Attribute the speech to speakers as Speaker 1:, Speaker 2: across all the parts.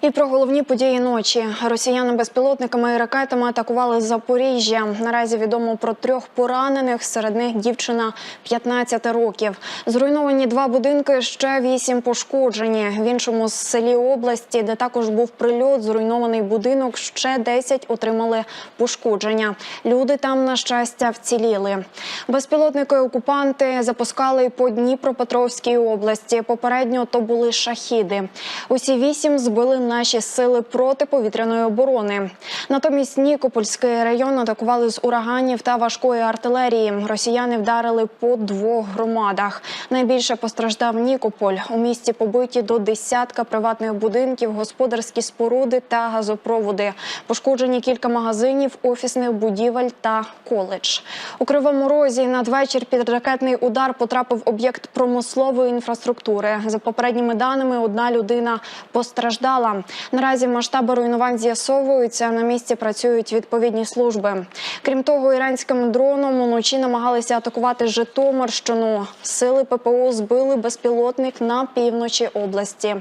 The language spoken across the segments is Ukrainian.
Speaker 1: І про головні події ночі росіяни безпілотниками і ракетами атакували Запоріжжя. Наразі відомо про трьох поранених. Серед них дівчина 15 років. Зруйновані два будинки, ще вісім пошкоджені. В іншому селі області, де також був прильот, зруйнований будинок. Ще 10 отримали пошкодження. Люди там, на щастя, вціліли. Безпілотники окупанти запускали по Дніпропетровській області. Попередньо то були шахіди. Усі вісім збили наші сили протиповітряної оборони. Натомість Нікопольський район атакували з ураганів та важкої артилерії. Росіяни вдарили по двох громадах. Найбільше постраждав Нікополь. У місті побиті до десятка приватних будинків, господарські споруди та газопроводи. Пошкоджені кілька магазинів, офісних будівель та коледж. У Кривому Розі надвечір під ракетний удар потрапив об'єкт промислової інфраструктури. За попередніми даними, одна людина постраждала. Наразі масштаби руйнувань з'ясовуються. На місці працюють відповідні служби. Крім того, іранським дроном уночі намагалися атакувати Житомирщину. Сили ППО збили безпілотник на півночі області.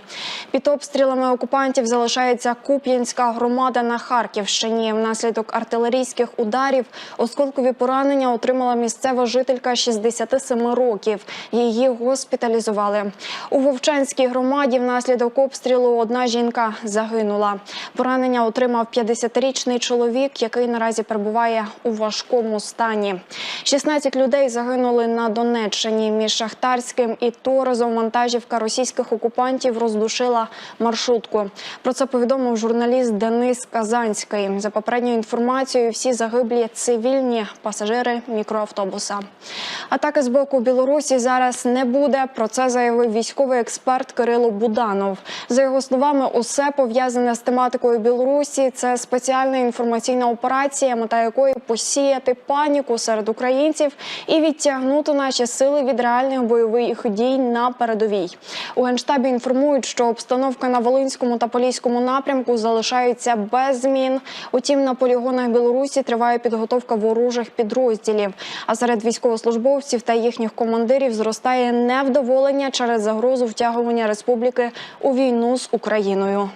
Speaker 1: Під обстрілами окупантів залишається Куп'янська громада на Харківщині. Внаслідок артилерійських ударів осколкові поранення отримала місцева жителька 67 років. Її госпіталізували у Вовчанській громаді. Внаслідок обстрілу одна жінка загинула. Поранення отримав 50-річний чоловік, який наразі перебуває у важкому стані. 16 людей загинули на Донеччині. Між Шахтарським і Торозом вантажівка російських окупантів роздушила маршрутку. Про це повідомив журналіст Денис Казанський. За попередньою інформацією, всі загиблі цивільні пасажири мікроавтобуса. Атаки з боку Білорусі зараз не буде. Про це заявив військовий експерт Кирило Буданов. За його словами, усе пов'язане з тематикою Білорусі. Це спеціальна інформаційна операція, мета якої посіяти паніку серед українців і відтягнути наші сили від реальних бойових дій на передовій. У генштабі інформують, що обстановка на Волинському та Поліському напрямку залишається без змін. Утім, на полігонах Білорусі триває підготовка ворожих підрозділів. А серед військовослужбовців та їхніх командирів зростає невдоволення через загрозу втягування республіки у війну з Україною.